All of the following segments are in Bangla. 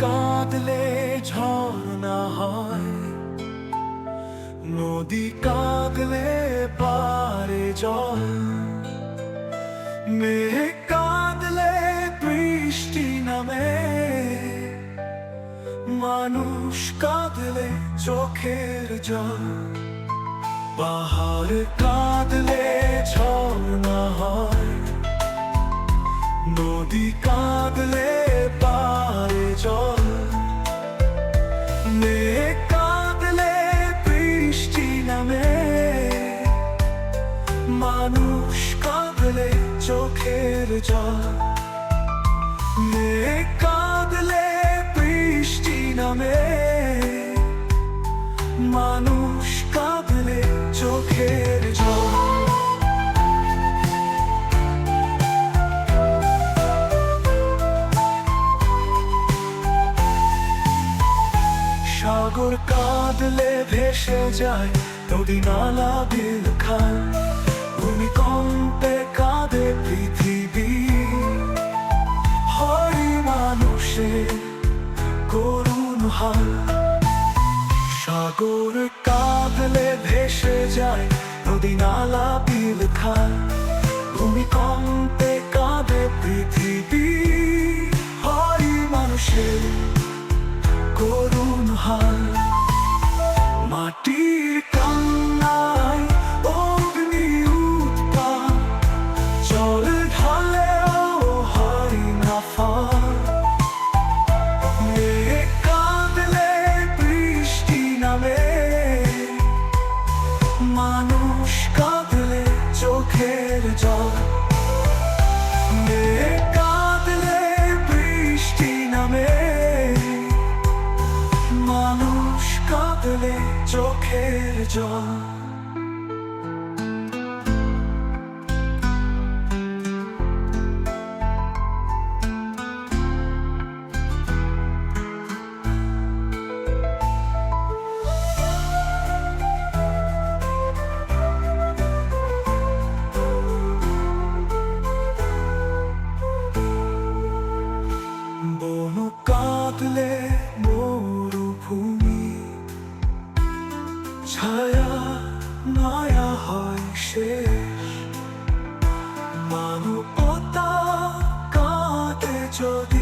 কাঁদলে ঝর্ণা হয়। নদী কাঁদলে পারে জল। মেঘ কাঁদলে বৃষ্টি নামে। মানুষ কাঁদলে চোখের জল। পাহাড় কাঁদলে ঝর্ণা হয়। নদী কাঁদলে পারে মেঘ কাঁদলে বৃষ্টি নামে। মানুষ কাঁদলে চোখের জল। সাগর কাঁদলে ভেসে যায় নদী নালা, বিল খায় নদী নালা বিল খায় ভূমিকম্পে কাঁদে পৃথিবী। হয় মানুষের মানুষ কাঁদলে চোখের জল। কাঁদলে বৃষ্টি নামে। মানুষ কাঁদলে চোখের জল। çok iyi.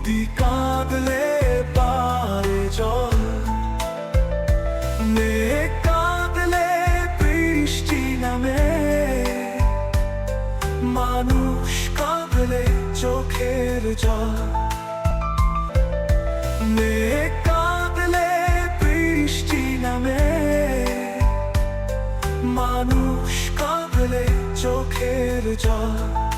নদী কাঁদলে পারে জল। মেঘ কাঁদলে বৃষ্টি নামে। মানুষ কাঁদলে চোখের জল। মেঘ কাঁদলে বৃষ্টি নামে। মানুষ কাঁদলে চোখের জল।